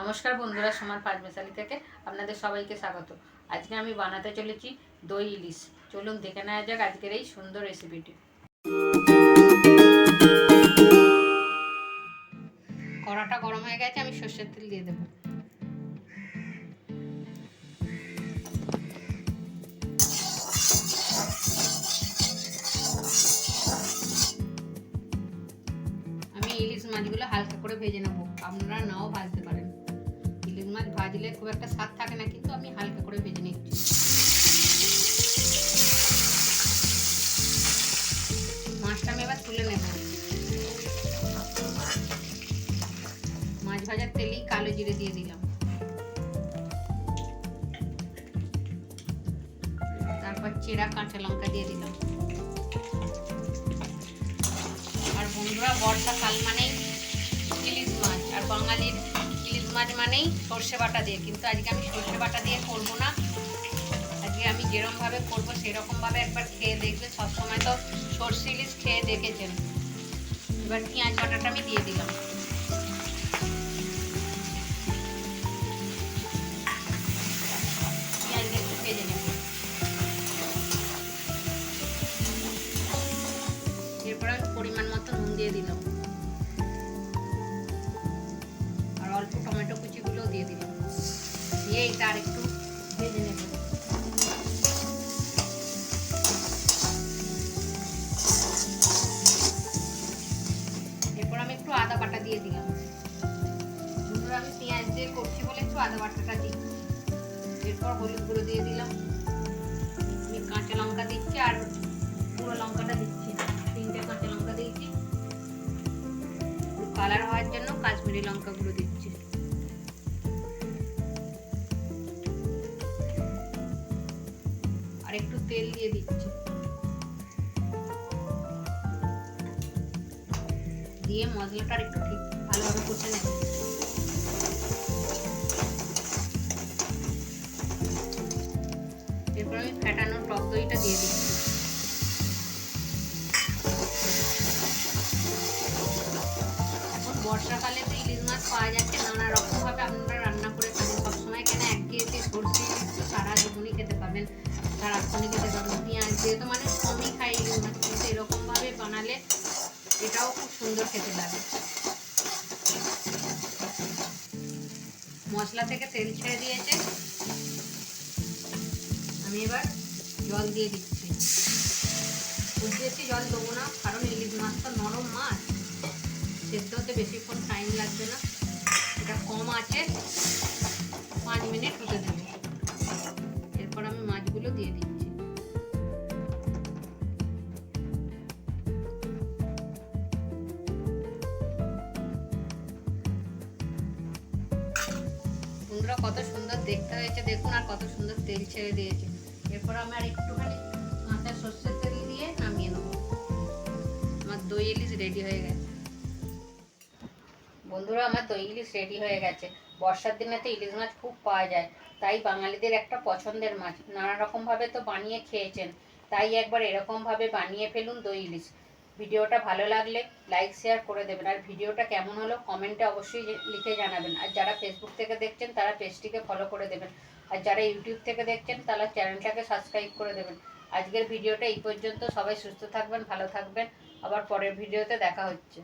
নমস্কার বন্ধুরা সমান পাঁচমেশালি থেকে আপনাদের সবাইকে স্বাগত। আজকে আমি বানাতে চলেছি দই ইলিশ। চলুন দেখে নেওয়া যাক আজকের এই সুন্দর রেসিপিটি কড়াটা গরম হয়ে গেছে, আমি সর্ষের তেল দিয়ে দেবো। আমি ইলিশ মাছগুলো হালকা করে ভেজে নেব। আপনারা নাও ভাজতে পারেন। ভাজলে খুব একটা স্বাদ থাকে না, কিন্তু আমি হালকা করে ভেজে নিচ্ছি। মাছটা আমি এবার তুলে নেব। মাছ ভাজার তেলেই কালো জিরে দিয়ে দিলাম। তারপর চেরা কাঁচা লঙ্কা দিয়ে দিলাম। আর বন্ধুরা, বর্ষাকাল মানেই ইলিশ মাছ, আর বাঙালির মাছ মানেই সর্ষে বাটা দিয়ে, কিন্তু আজকে আমি সর্ষে বাটা দিয়ে করব না। আজকে আমি যেরকমভাবে করব সেরকমভাবে একবার খেয়ে দেখবে। সবসময় তো সর্ষে ইলিশ খেয়ে দেখেছেন। এবার পেঁয়াজ বাটাটা আমি দিয়ে দিলাম। দিয়ে এটা আর একটু ভেজে নেব। এরপর আমি একটু আদা বাটা দিয়ে দিলাম। বন্ধুরা আমি পেঁয়াজ দিয়ে করছি বলে একটু আদা বাটাটা দিই। এরপর হলুদ গুঁড়ো দিয়ে দিলাম। আমি কাঁচা লঙ্কা দিচ্ছি আর পুরো লঙ্কাটা দিচ্ছি তিনটে কাঁচা লঙ্কা দিয়েছি। কালার হওয়ার জন্য কাশ্মীরি লঙ্কা গুঁড়ো দিচ্ছি। তেল দিয়ে দিচ্ছি। দিয়ে মশলাটা একটু ঠিক ভালোভাবে কষে নেব। এরপর আমি ফ্যাটানো টক দইটা দিয়ে দিচ্ছি। এখন বর্ষাকালে তো ইলিশ মাছ পাওয়া যাচ্ছে, নানা রকম ভাবে আপনারা রান্না করে খাবেন। সবসময় কেন একঘেয়েতে সর্ষে ইলিশ তো সারা জীবনই খেতে পাবেন। সারাক্ষণই খেতে পাবেন পেঁয়াজ দিয়ে তো মানুষ কমই খাই কিন্তু এরকম ভাবে বানালে এটাও খুব সুন্দর খেতে লাগে। মশলা থেকে তেল ছেড়ে দিয়েছে। আমি এবার জল দিয়ে দিচ্ছি। বেশি জল দেবো না, কারণ ইলিশ মাছ তো নরম মাছ। সেদ্ধ হতে বেশিক্ষণ টাইম লাগবে না। এটা কম আছে, পাঁচ মিনিট বন্ধুরা কত সুন্দর দেখতে হয়েছে। দেখুন আর কত সুন্দর তেল ছেড়ে দিয়েছে। এরপর আমি আর একটুখানি কাঁচা সর্ষের তেল দিয়ে নামিয়ে নেব। আমার দই ইলিশ রেডি হয়ে গেছে। বন্ধুরা, আমার দই ইলিশ রেডি হয়ে গেছে। বর্ষার দিনে তো ইলিশ মাছ খুব পাওয়া যায়। তাই বাঙালিদের একটা পছন্দের মাছ। নানা রকমভাবে তো বানিয়ে খেয়েছেন। তাই একবার এরকমভাবে বানিয়ে ফেলুন দই ইলিশ। ভিডিওটা ভালো লাগলে লাইক শেয়ার করে দেবেন। আর ভিডিওটা কেমন হলো কমেন্টে অবশ্যই লিখে জানাবেন। আর যারা ফেসবুক থেকে দেখছেন, তারা পেজটিকে ফলো করে দেবেন। আর যারা ইউটিউব থেকে দেখছেন, তারা চ্যানেলটাকে সাবস্ক্রাইব করে দেবেন। আজকের ভিডিওটা এই পর্যন্ত। সবাই সুস্থ থাকবেন, ভালো থাকবেন। আবার পরের ভিডিওতে দেখা হচ্ছে।